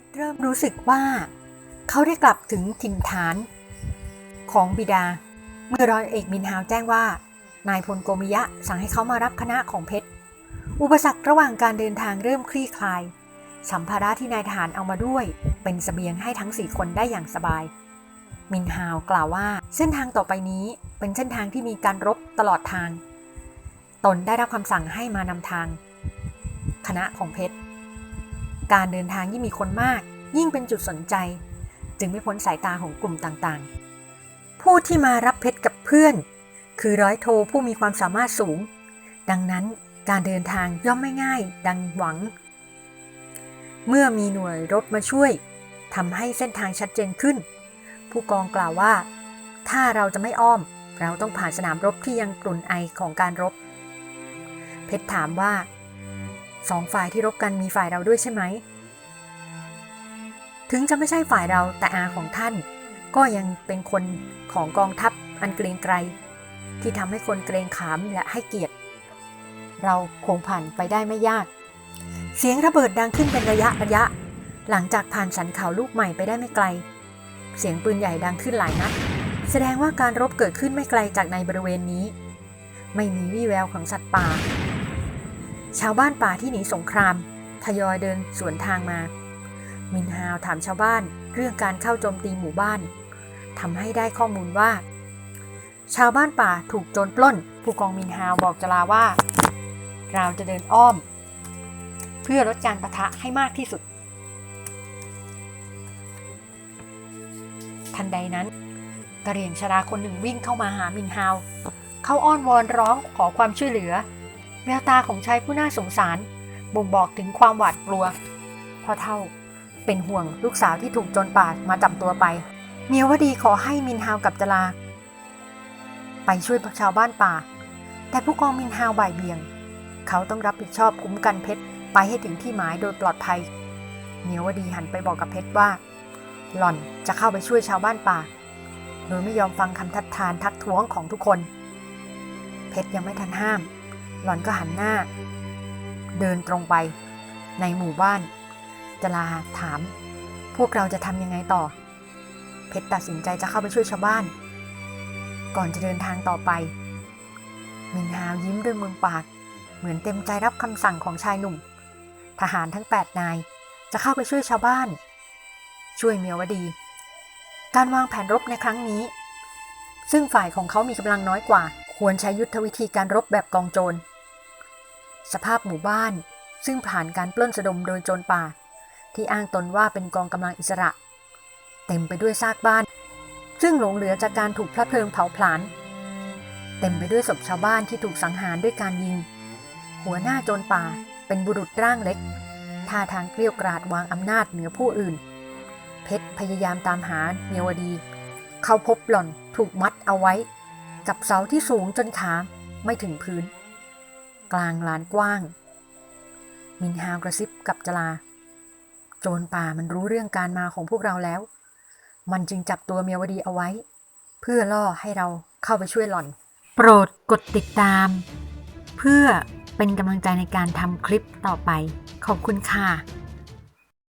ชรเริ่มรู้สึกว่า เขาได้กลับถึงถิ่นฐานของบิดา เมื่อร้อยเอกมินฮาวแจ้งว่า นายพลโกมิยะสั่งให้เขามารับคณะของเพชร อุปสรรคระหว่างการเดินทางเริ่มคลี่คลาย สัมภาระที่นายทหารเอามาด้วย เป็นสเสบียงให้ทั้งสี่คนได้อย่างสบาย มินฮาวกล่าวว่าเส้นทางต่อไปนี้เป็นเส้นทางที่มีการรบตลอดทาง ตนได้รับคำสั่งให้มานำทาง คณะของเพชร การเดินทางยิ่งมีคนมาก ยิ่งเป็นจุดสนใจ จึงไม่พ้นสายตาของกลุ่มต่างๆ ผู้ที่มารับเพชรกับเพื่อน คือร้อยโทผู้มีความสามารถสูง ดังนั้นการเดินทางย่อมไม่ง่าย ดังหวัง เมื่อมีหน่วยรบมาช่วยทำให้เส้นทางชัดเจนขึ้น ผู้กองกล่าวว่า ถ้าเราจะไม่อ้อม เราต้องผ่านสนามรบที่ยังกลุ่นไอของการรบ เพชรถามว่า สองฝ่ายที่รบกันมีฝ่ายเราด้วยใช่ไหม ถึงจะไม่ใช่ฝ่ายเราแต่อาของท่าน ก็ยังเป็นคนของกองทัพอันเกรงไกรที่ทำให้คนเกรงขามและให้เกียรติ เราคงผ่านไปได้ไม่ยาก เสียงระเบิดดังขึ้นเป็นระยะระยะ หลังจากผ่านสันเขาลูกใหม่ไปได้ไม่ไกล เสียงปืนใหญ่ดังขึ้นหลายนัดแสดงว่าการรบเกิดขึ้นไม่ไกลจากในบริเวณนี้ ไม่มีวี่แววของสัตว์ป่า ชาวบ้านป่าที่หนีสงคราม ทยอยเดินสวนทางมา มินฮาวถามชาวบ้านเรื่องการเข้าโจมตีหมู่บ้านทำให้ได้ข้อมูลว่า ชาวบ้านป่าถูกโจรปล้น ผู้กองมินฮาวบอกจลาว่า เราจะเดินอ้อม เพื่อลดการประทะให้มากที่สุด ทันใดนั้นกระเหรี่ยงชราคนหนึ่งวิ่งเข้ามาหามินฮาว เขาอ้อนวอนร้องขอความช่วยเหลือ แววตาของชายผู้น่าสงสาร บ่งบอกถึงความหวาดกลัวพ่อเท่าเป็นห่วงลูกสาวที่ถูกจรป่ามาจับตัวไป เมียวดีขอให้มินฮาวกับจลา ไปช่วยชาวบ้านป่า แต่ผู้กองมินฮาวบ่ายเบี่ยง เขาต้องรับผิดชอบคุ้มกันเพชรไปให้ถึงที่หมายโดยปลอดภัย เมียวดีหันไปบอกกับเพชรว่า หล่อนจะเข้าไปช่วยชาวบ้านป่า โดยไม่ยอมฟังคำทัดทานทักท้วงของทุกคน เพชรยังไม่ทันห้าม หล่อนก็หันหน้า เดินตรงไป ในหมู่บ้าน จลาถาม พวกเราจะทำยังไงต่อ เพชรตัดสินใจจะเข้าไปช่วยชาวบ้าน ก่อนจะเดินทางต่อไป มินฮาวยิ้มด้วยมุมปาก เหมือนเต็มใจรับคำสั่งของชายหนุ่ม ทหารทั้ง 8 นายจะเข้าไปช่วยชาวบ้าน ช่วยเมียวดี การวางแผนรบในครั้งนี้ ซึ่งฝ่ายของเขามีกำลังน้อยกว่า ควรใช้ยุทธวิธีการรบแบบกองโจร สภาพหมู่บ้าน ซึ่งผ่านการปล้นสะดมโดยโจรป่า ที่อ้างตนว่าเป็นกองกำลังอิสระ เต็มไปด้วยซากบ้าน ซึ่งหลงเหลือจากการถูกพระเพลิงเผาผลาญเต็มไปด้วยศพชาวบ้านที่ถูกสังหารด้วยการยิง หัวหน้าโจรป่าเป็นบุรุษร่างเล็กท่าทางเกลี้ยกราดวางอำนาจเหนือผู้อื่น เพชรพยายามตามหาเมียวดี เขาพบหล่อนถูกมัดเอาไว้ กับเสาที่สูงจนขาไม่ถึงพื้น กลางลานกว้าง มินฮาวกระซิบกับจลา โจรป่ามันรู้เรื่องการมาของพวกเราแล้ว มันจึงจับตัวเมียวดีเอาไว้ เพื่อล่อให้เราเข้าไปช่วยหล่อน โปรดกดติดตาม เพื่อเป็นกำลังใจในการทำคลิปต่อไป ขอบคุณค่ะ